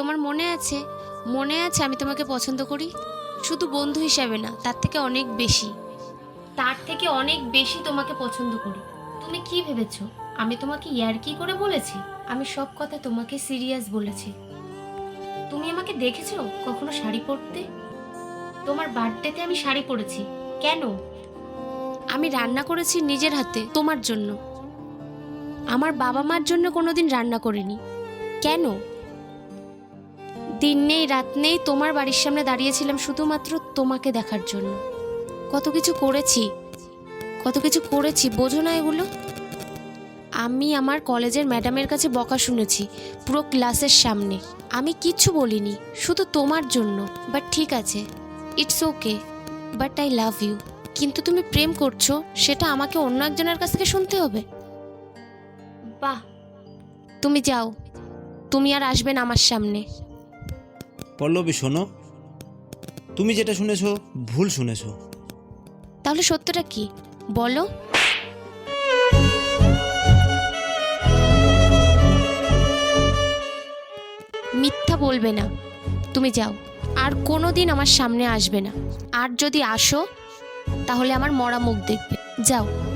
তোমার মনে আছে? মনে আছে আমি তোমাকে পছন্দ করি? শুধু বন্ধু হিসাবে না তার থেকে অনেক বেশি। তার থেকে অনেক বেশি তোমাকে পছন্দ করি। তুমি কি ভেবেছো? আমি তোমাকে ইয়ার্কি করে বলেছি? আমি সব কথা তোমাকে সিরিয়াস বলেছি। তুমি আমাকে দেখেছ কখনো শাড়ি পরতে? তোমার বার্থডেতে আমি শাড়ি পরেছি। কেন? আমি রান্না করেছি নিজের হাতে তোমার জন্য। আমার বাবা মার জন্য কোনোদিন রান্না করিনি। কেন? দিন নেই রাত নেই তোমার বাড়ির সামনে দাঁড়িয়েছিলাম শুধুমাত্র তোমাকে দেখার জন্য। কত কিছু করেছি কত কিছু করেছি বোঝো না এগুলো। আমি আমার কলেজের ম্যাডামের কাছে বকা শুনেছি পুরো ক্লাসের সামনে। আমি কিচ্ছু বলিনি শুধু তোমার জন্য। বাট ঠিক আছে it's okay but I love you কিন্তু তুমি প্রেম করছ সেটা আমাকে অন্য একজনের কাছ থেকে শুনতে হবে। বাহ। তুমি যাও তুমি আর আসবে না আমার সামনে। পল্লবী, শোনো। তুমি যেটা শুনেছ, ভুল শুনেছো। তাহলে সত্যটা কি? বলো। মিথ্যা বলবে না। তুমি যাও। আর কোনো দিন আমার সামনে আসবে না। আর যদি আসো, তাহলে আমার মরা মুখ দেখবে। যাও।